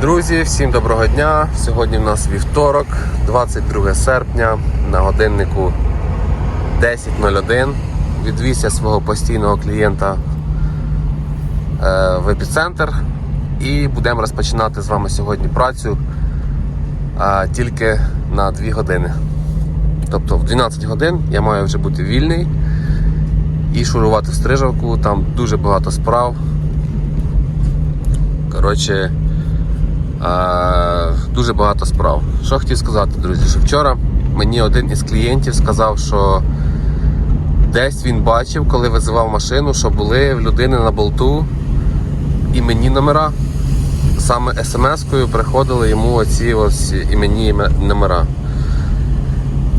Друзі, всім доброго дня! Сьогодні в нас вівторок, 22 серпня, на годиннику 10.01. Відвіз я свого постійного клієнта е, в епіцентр і будемо розпочинати з вами сьогодні працю тільки на 2 години. Тобто в 12 годин я маю вже бути вільний і шурувати в стрижавку. Там дуже багато справ. Коротше, дуже багато справ. Що хотів сказати, друзі, що вчора мені один із клієнтів сказав, що десь він бачив, коли визивав машину, що були в людини на болту іменні номера. Саме смс-кою приходили йому оці ось іменні номера.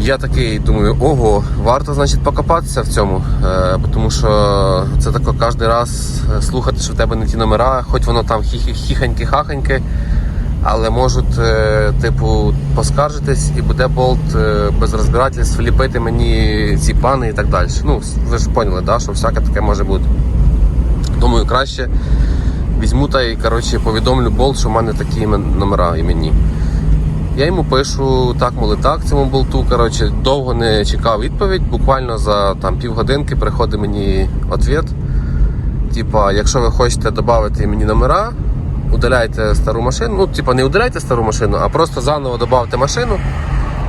Я такий думаю, ого, варто значить покопатися в цьому, е, тому що це тако кожен раз е, слухати, що в тебе не ті номера, хоч воно там хіханьки-хаханьки, але можуть, е, типу, поскаржитись і буде болт е, без розбирательств ліпити мені ці пани і так далі. Ну, ви ж поняли, да, що всяке таке може бути. Думаю, краще візьму та й коротше, повідомлю болт, що в мене такі номера іменні. Я йому пишу так, моли так цьому болту. Коротше, довго не чекав відповідь. Буквально за там півгодинки приходить мені відповідь. Типа, якщо ви хочете додати мені номера, удаляйте стару машину. Ну, типа, не удаляйте стару машину, а просто заново додавте машину,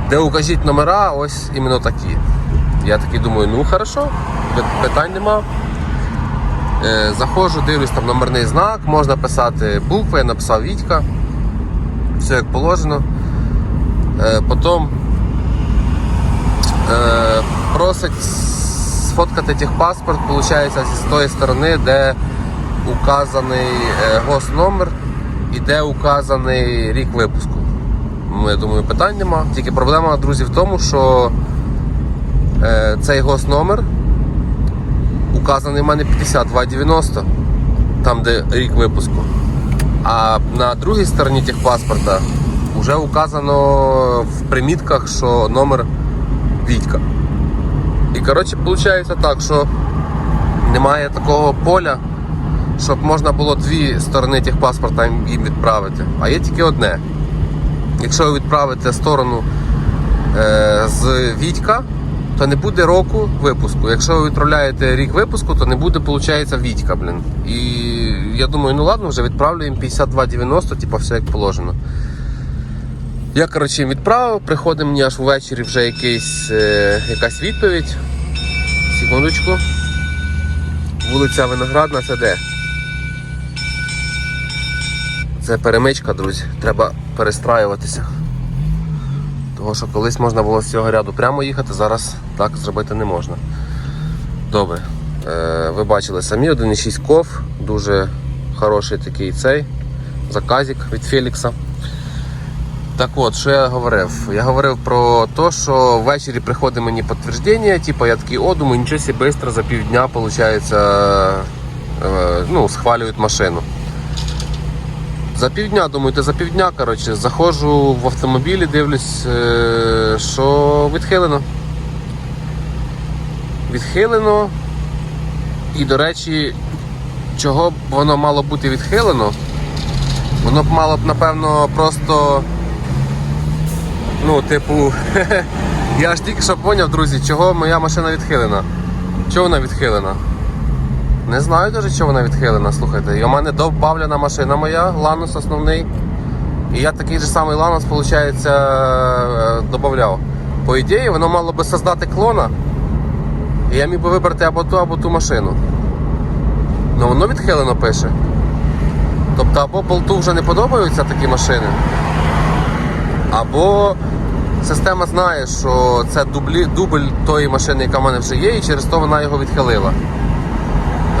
де укажіть номера, ось іменно такі. Я такий думаю, ну хорошо, питань нема. Е, заходжу, дивлюсь там номерний знак, можна писати букви, я написав Вітька. Все як положено. Е, Потім е, просить сфоткати техпаспорт, виходить, з тої сторони, де указаний е, госномер і де указаний рік випуску. Ну, я думаю, питань нема. Тільки проблема, друзі, в тому, що е, цей госномер указаний в мене 5290, там де рік випуску. А на другій стороні техпаспорта вже указано в примітках, що номер Вітька. І коротше, виходить так, що немає такого поля, щоб можна було дві сторони техпаспорта їм їм відправити. А є тільки одне. Якщо ви відправите сторону е, з Вітька, то не буде року випуску. Якщо ви відправляєте рік випуску, то не буде, виходить, Вітька, блін. І я думаю, ну ладно, вже відправлю їм 5290, типу, все як положено. Я, коротше, їм відправив, приходить мені аж ввечері вже якийсь, е, якась відповідь. Секундочку. Вулиця Виноградна, це де? Це перемичка, друзі. Треба перестраюватися. Того, що колись можна було з цього ряду прямо їхати, зараз так зробити не можна. Добре. Е, ви бачили самі 1,6 ков, дуже хороший такий цей заказик від Фелікса. Так от, що я говорив? Я говорив про те, що ввечері приходить мені підтвердження, типу я такий, о, думаю, нічого швидко за півдня, виходить, е, ну, схвалюють машину. За півдня, думаю, ти за півдня, коротше, заходжу в автомобілі, дивлюсь, е, що відхилено. Відхилено. І, до речі, чого б воно мало бути відхилено? Воно б мало б, напевно, просто. Ну, типу, я ж тільки що поняв, друзі, чого моя машина відхилена. Чого вона відхилена? Не знаю навіть, чого вона відхилена, слухайте. І у мене добавлена машина моя, Ланус основний. І я такий же самий Ланус, виходить, додавав. По ідеї, воно мало би создати клона. І я міг би вибрати або ту, або ту машину. Ну воно відхилено пише. Тобто або болту вже не подобаються такі машини, або система знає, що це дублі, дубль тої машини, яка в мене вже є, і через то вона його відхилила.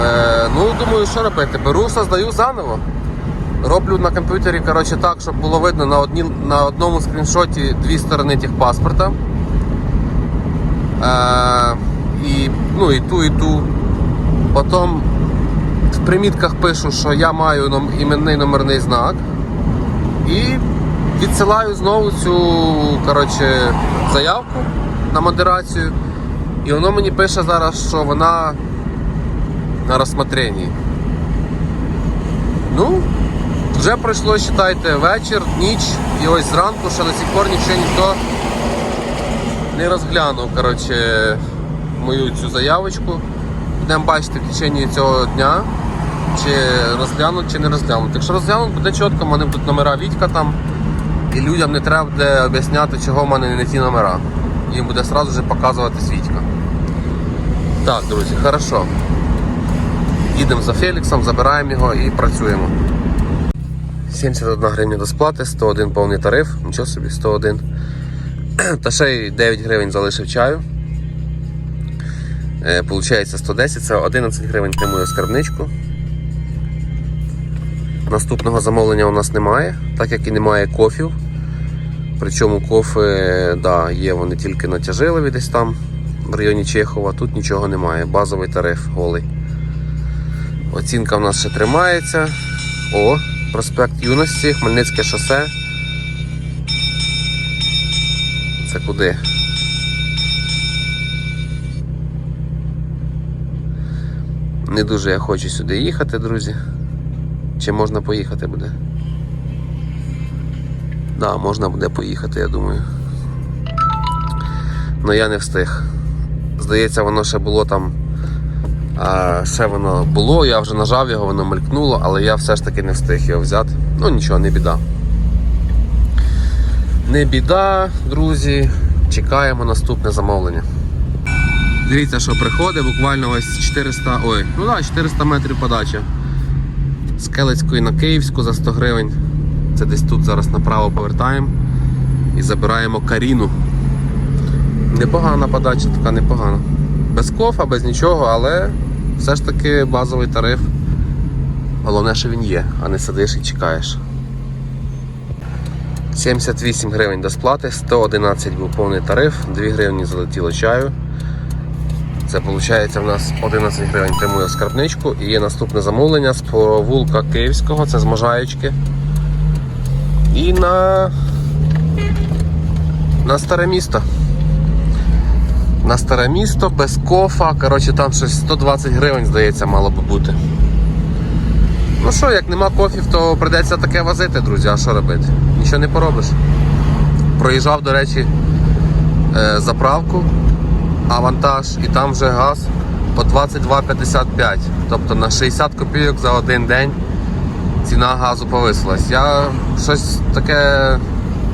Е, ну, думаю, що робити? Беру, создаю заново. Роблю на комп'ютері коротше, так, щоб було видно на, одні, на одному скріншоті дві сторони техпаспорта. Е, і, ну, і ту, і ту. Потім в примітках пишу, що я маю іменний номерний знак. І відсилаю знову цю коротше, заявку на модерацію. І воно мені пише зараз, що вона на розсмотренні. Ну, Вже пройшло, вважайте, вечір, ніч, і ось зранку ще до сих пор нічого ніхто не розглянув коротше, мою цю заявочку. Будемо бачити в течение цього дня, чи розглянуть, чи не розглянуть. Якщо розглянуть, буде чітко, в мене будуть номера Вітька там, і людям не треба буде об'ясняти, чого в мене не ті номера. Їм буде одразу показувати Вітька. Так, друзі, хорошо. Їдемо за Феліксом, забираємо його і працюємо. 71 гривня до сплати, 101 повний тариф, нічого собі, 101. Та ще й 9 гривень залишив чаю. Е, Получається 110, це 11 гривень прямую скарбничку. Наступного замовлення у нас немає, так як і немає кофів. Причому кофи, да, є вони тільки на Тяжилові десь там, в районі Чехова, тут нічого немає. Базовий тариф голий. Оцінка в нас ще тримається. О, проспект Юності, Хмельницьке шосе. Це куди? Не дуже я хочу сюди їхати, друзі. Чи можна поїхати буде? Да, можна буде поїхати, я думаю. Ну я не встиг. Здається, воно ще було там. Ще воно було, я вже нажав його, воно мелькнуло, але я все ж таки не встиг його взяти. Ну нічого, не біда. Не біда, друзі. Чекаємо наступне замовлення. Дивіться, що приходить, буквально ось 400, ой, ну да, 400 метрів подача. З Келицької на Київську за 100 гривень. Це десь тут зараз направо повертаємо і забираємо Каріну. Непогана подача, така непогана. Без кофа, без нічого, але все ж таки базовий тариф. Головне, що він є, а не сидиш і чекаєш. 78 гривень до сплати, 111 був повний тариф, 2 гривні залетіло чаю. Це виходить в нас 11 гривень прямує скарбничку і є наступне замовлення з провулка Київського, це з Можаєчки. І на, на старе місто. На старе місто без кофа. Коротше, там щось 120 гривень, здається, мало би бути. Ну що, як нема кофів, то прийдеться таке возити, друзі, а що робити? Нічого не поробиш. Проїжджав, до речі, е, заправку, авантаж, і там вже газ по 22,55. Тобто на 60 копійок за один день ціна газу повисилась. Я щось таке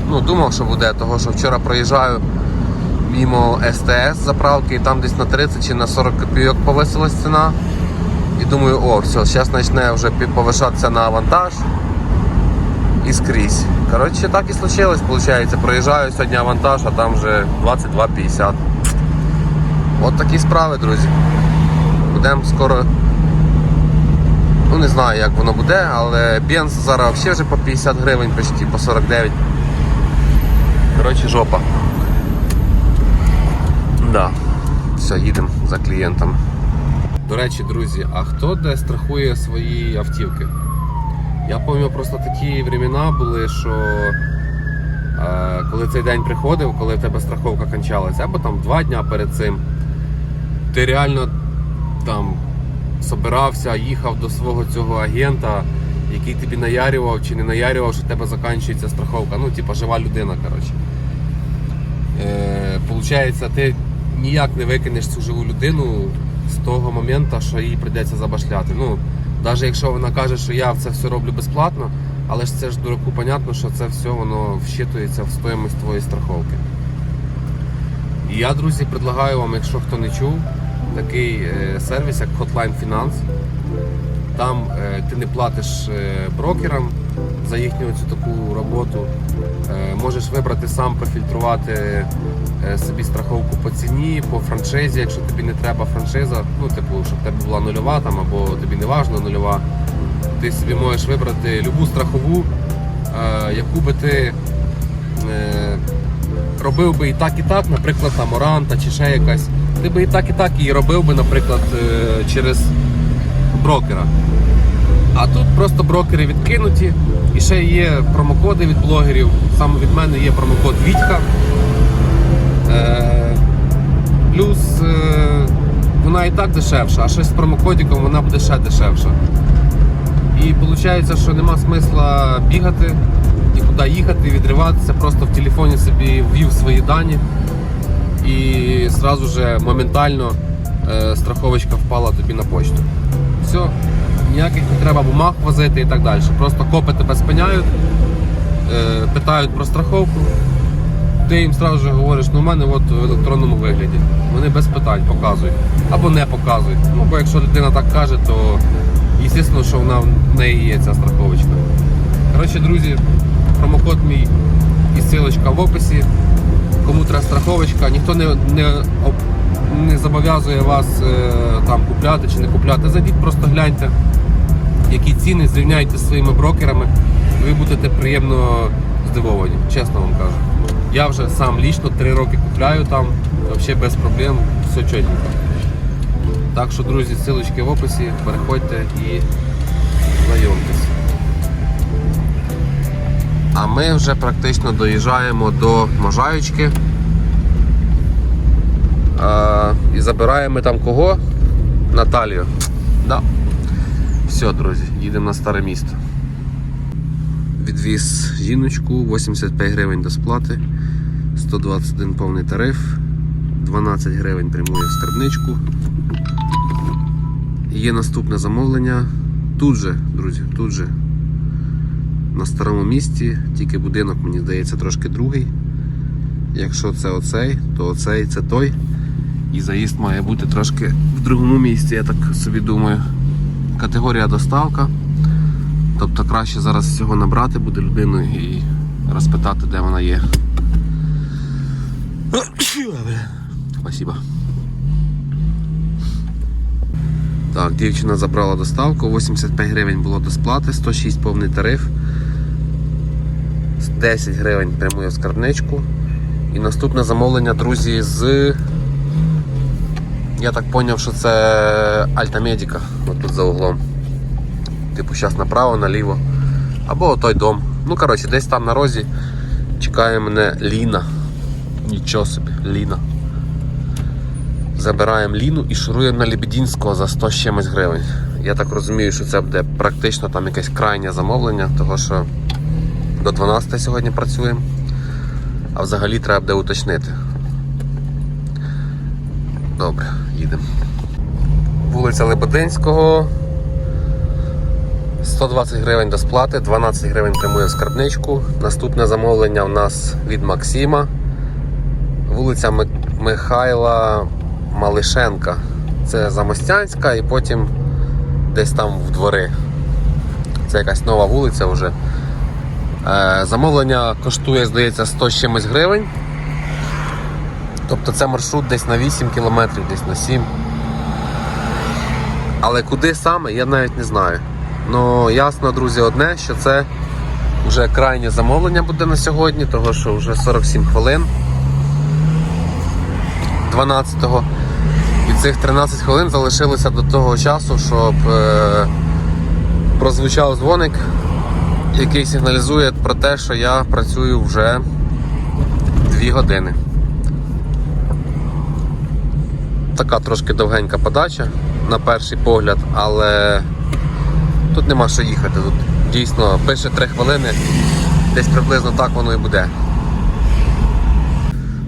ну, думав, що буде, того що вчора проїжджаю мимо СТС заправки, і там десь на 30 чи на 40 копійок повисилась ціна. І думаю, о, все, зараз почне вже повишатися на авантаж і скрізь. Коротше, так і случилось, виходить. Проїжджаю сьогодні авантаж, а там вже 22,50. От такі справи, друзі. Будемо скоро. Ну не знаю, як воно буде, але бенз зараз взагалі вже по 50 гривень, почти по 49. Коротше, жопа. Да. Все, їдемо за клієнтами. До речі, друзі, а хто де страхує свої автівки? Я пам'ятаю, просто такі времена були, що е, коли цей день приходив, коли в тебе страховка кончалася, або там два дня перед цим, ти реально там собирався, їхав до свого цього агента, який тобі наярював чи не наярював, що в тебе закінчується страховка. Ну, типа жива людина, коротше. Е, Получається, ти ніяк не викинеш цю живу людину з того моменту, що їй прийдеться забашляти. Ну, навіть якщо вона каже, що я це все роблю безплатно, але ж це ж дураку понятно, що це все воно вщитується в стоїмость твоєї страховки. І я, друзі, предлагаю вам, якщо хто не чув, такий е, сервіс, як Hotline Finance. Там е, ти не платиш е, брокерам за їхню цю таку роботу. Е, можеш вибрати сам профільтрувати е, собі страховку по ціні, по франшизі, якщо тобі не треба франшиза, ну типу, щоб тебе була нульова там, або тобі не важно нульова. Ти собі можеш вибрати любу страхову, е, яку би ти робив би і так, і так, наприклад, там Оранта чи ще якась. Ти би і так, і так її робив би, наприклад, через брокера. А тут просто брокери відкинуті. І ще є промокоди від блогерів. Саме від мене є промокод Вітька. Е, плюс е, вона і так дешевша, а щось з промокодиком вона буде ще дешевша. І виходить, що нема смисла бігати, нікуди їхати, відриватися, просто в телефоні собі ввів свої дані і одразу же моментально е, страховочка впала тобі на почту. Все, ніяких не треба бумаг возити і так далі. Просто копи тебе спиняють, е, питають про страховку. Ти їм одразу же говориш, ну у мене от в електронному вигляді. Вони без питань показують. Або не показують. Ну, бо якщо дитина так каже, то звісно, що вона в неї є ця страховочка. Коротше, друзі, промокод мій і ссылочка в описі. Кому треба страховочка, ніхто не, не, не зобов'язує вас е, там купляти чи не купляти. Зайдіть, просто гляньте, які ціни, зрівняйте зі своїми брокерами, ви будете приємно здивовані, чесно вам кажу. Я вже сам лічно три роки купляю там, взагалі без проблем, все чотенько. Так що, друзі, ссылочки в описі, переходьте і знайомтесь. А ми вже практично доїжджаємо до Можаючки. А, і забираємо там кого? Наталію. Да. Все, друзі, їдемо на старе місто. Відвіз жіночку, 85 гривень до сплати, 121 повний тариф, 12 гривень прямує в скарбничку. Є наступне замовлення. Тут же, друзі, тут же. На старому місці, тільки будинок, мені здається, трошки другий. Якщо це оцей, то оцей це той. І заїзд має бути трошки в другому місці, я так собі думаю. Категорія доставка. Тобто краще зараз всього набрати буде людину і розпитати, де вона є. Спасибо. Так, дівчина забрала доставку, 85 гривень було до сплати, 106 повний тариф, 10 гривень прямує в скарбничку. І наступне замовлення, друзі, з. Я так зрозумів, що це Альта Медіка, от тут за углом. Типу, зараз направо, наліво. Або отой дом. Ну, коротше, десь там на розі чекає мене Ліна. Нічого собі, Ліна. Забираємо Ліну і шуруємо на Лебедінського за 100 з чимось гривень. Я так розумію, що це буде практично там якесь крайнє замовлення, того що до 12 сьогодні працюємо. А взагалі треба буде уточнити. Добре, їдемо. Вулиця Лебединського. 120 гривень до сплати, 12 гривень прямує в скарбничку. Наступне замовлення у нас від Максима. Вулиця Михайла Малишенка. Це Замостянська і потім десь там в двори. Це якась нова вулиця вже. Е, Замовлення коштує, здається, 100 з чимось гривень. Тобто це маршрут десь на 8 кілометрів, десь на 7. Але куди саме, я навіть не знаю. Ну, ясно, друзі, одне, що це вже крайнє замовлення буде на сьогодні, того що вже 47 хвилин 12-го. І цих 13 хвилин залишилося до того часу, щоб е, прозвучав дзвоник, який сигналізує про те, що я працюю вже 2 години. Така трошки довгенька подача на перший погляд, але тут нема що їхати. Тут дійсно пише 3 хвилини, десь приблизно так воно і буде.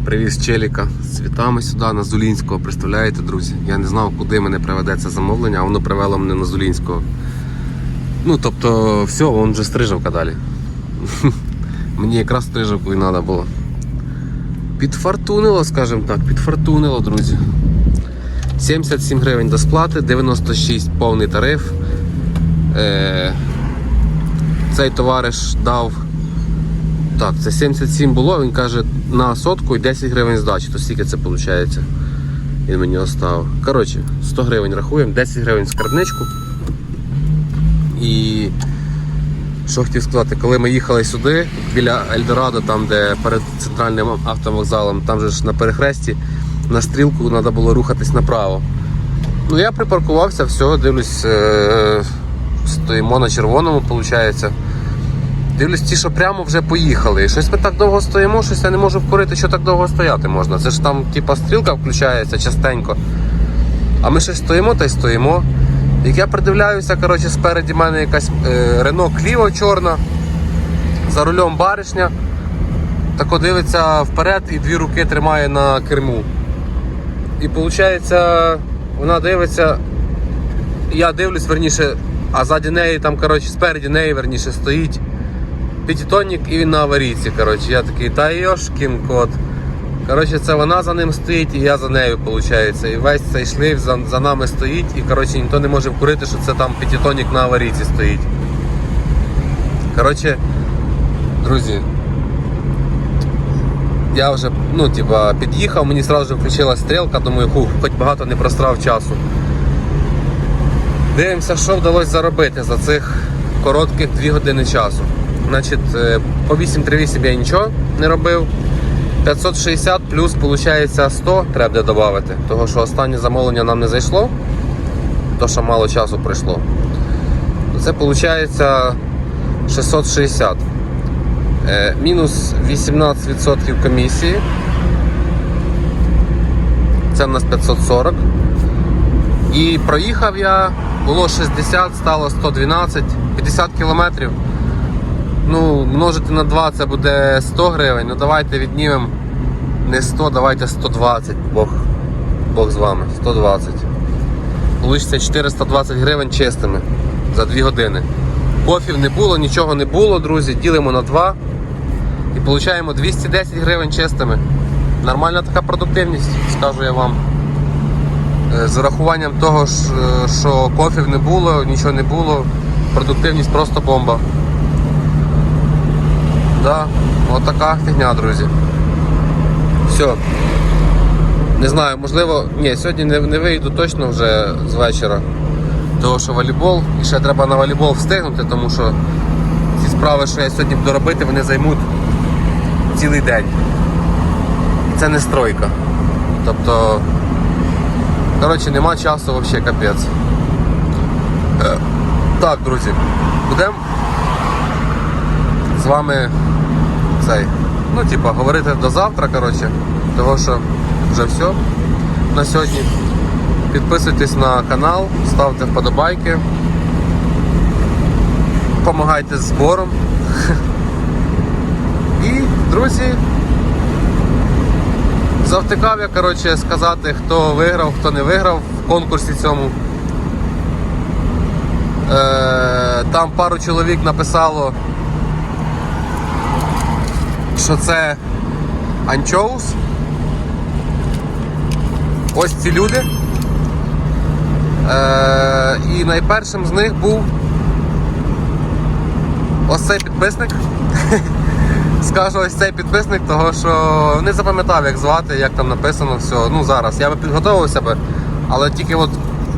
Привіз Челіка з цвітами сюди на Зулінського. Представляєте, друзі? Я не знав, куди мене приведе це замовлення, а воно привело мене на Зулінського. Ну, тобто, все, вон вже стрижавка далі. Мені якраз стрижавку і треба було. Підфартунило, скажімо так, підфартунило, друзі. 77 гривень до сплати, 96 повний тариф. Е, цей товариш дав. Так, це 77 було, він каже на сотку і 10 гривень здачі, то скільки це виходить? Він мені оставив. Коротше, 100 гривень рахуємо, 10 гривень скарбничку. І що хотів сказати, коли ми їхали сюди, біля Ельдорадо, там де перед центральним автовокзалом, там же ж на перехресті, на стрілку треба було рухатись направо. Ну я припаркувався, все, дивлюсь, е- стоїмо на червоному, виходить. Дивлюсь, ті, що прямо вже поїхали. Щось ми так довго стоїмо, щось я не можу вкурити, що так довго стояти можна. Це ж там, типа, стрілка включається частенько. А ми щось стоїмо та й стоїмо. Як я придивляюся, коротше, спереді мене якась е, Рено Кліо чорна, за рулем баришня. Тако дивиться вперед і дві руки тримає на керму. І виходить, вона дивиться, я дивлюсь, верніше, а ззаді неї, там, коротше, спереді неї, верніше, стоїть п'ятитонник і він на аварійці. Коротше. Я такий, та йошкін кот. Коротше, це вона за ним стоїть і я за нею, виходить. І весь цей шлейф за, за нами стоїть, і коротше, ніхто не може вкурити, що це там п'ятитонник на аварійці стоїть. Коротше, друзі, я вже ну, типа, під'їхав, мені одразу включилась стрілка, думаю, хух, хоч багато не прострав часу. Дивимося, що вдалося заробити за цих коротких 2 години часу. Значить, е, по 838 я нічого не робив. 560 плюс, виходить, 100 треба буде додати. Того що останнє замовлення нам не зайшло, то що мало часу пройшло. Це виходить 660. Е, Мінус 18% комісії. Це в нас 540. І проїхав я, було 60, стало 112, 50 кілометрів. Ну, множити на 2 це буде 100 гривень. Ну давайте віднімемо не 100, давайте 120. Бог, Бог з вами. 120. Получиться 420 гривень чистими за 2 години. Кофів не було, нічого не було, друзі. Ділимо на 2 і получаємо 210 гривень чистими. Нормальна така продуктивність, скажу я вам. Е, З урахуванням того, е, що кофів не було, нічого не було, продуктивність просто бомба. Да, от така фігня, друзі. Все. Не знаю, можливо, ні, сьогодні не, не вийду точно вже з вечора. Того, що волейбол, і ще треба на волейбол встигнути, тому що ці справи, що я сьогодні буду робити, вони займуть цілий день. І це не стройка. Тобто, коротше, нема часу взагалі капець. Е, Так, друзі, будемо з вами цей, ну, типа, говорити до завтра, коротше, того що вже все на сьогодні. Підписуйтесь на канал, ставте вподобайки, допомагайте з збором. Друзі, завтикав я коротше, сказати, хто виграв, хто не виграв в конкурсі цьому. Е, там пару чоловік написало, що це анчоус. Ось ці люди. Е, і найпершим з них був ось цей підписник. Скажу ось цей підписник, того що не запам'ятав, як звати, як там написано все. Ну зараз. Я би підготував себе, але тільки от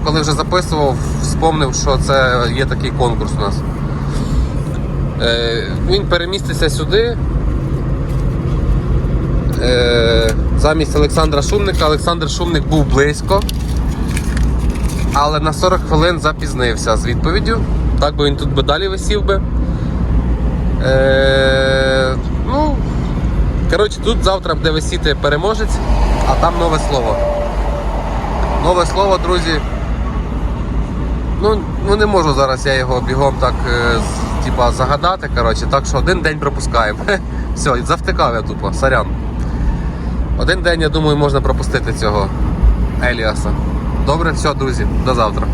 коли вже записував, вспомнив, що це є такий конкурс у нас. Е, він перемістився сюди. Е, замість Олександра Шумника. Олександр Шумник був близько, але на 40 хвилин запізнився з відповіддю. Так би він тут би далі висів би. Е, ну, коротше, тут завтра буде висіти переможець, а там нове слово. Нове слово, друзі. Ну, ну не можу зараз я його бігом так е, типа, загадати. Коротше, так що один день пропускаємо. Все, завтикав я тупо, сорян. Один день, я думаю, можна пропустити цього Еліаса. Добре, все, друзі, до завтра.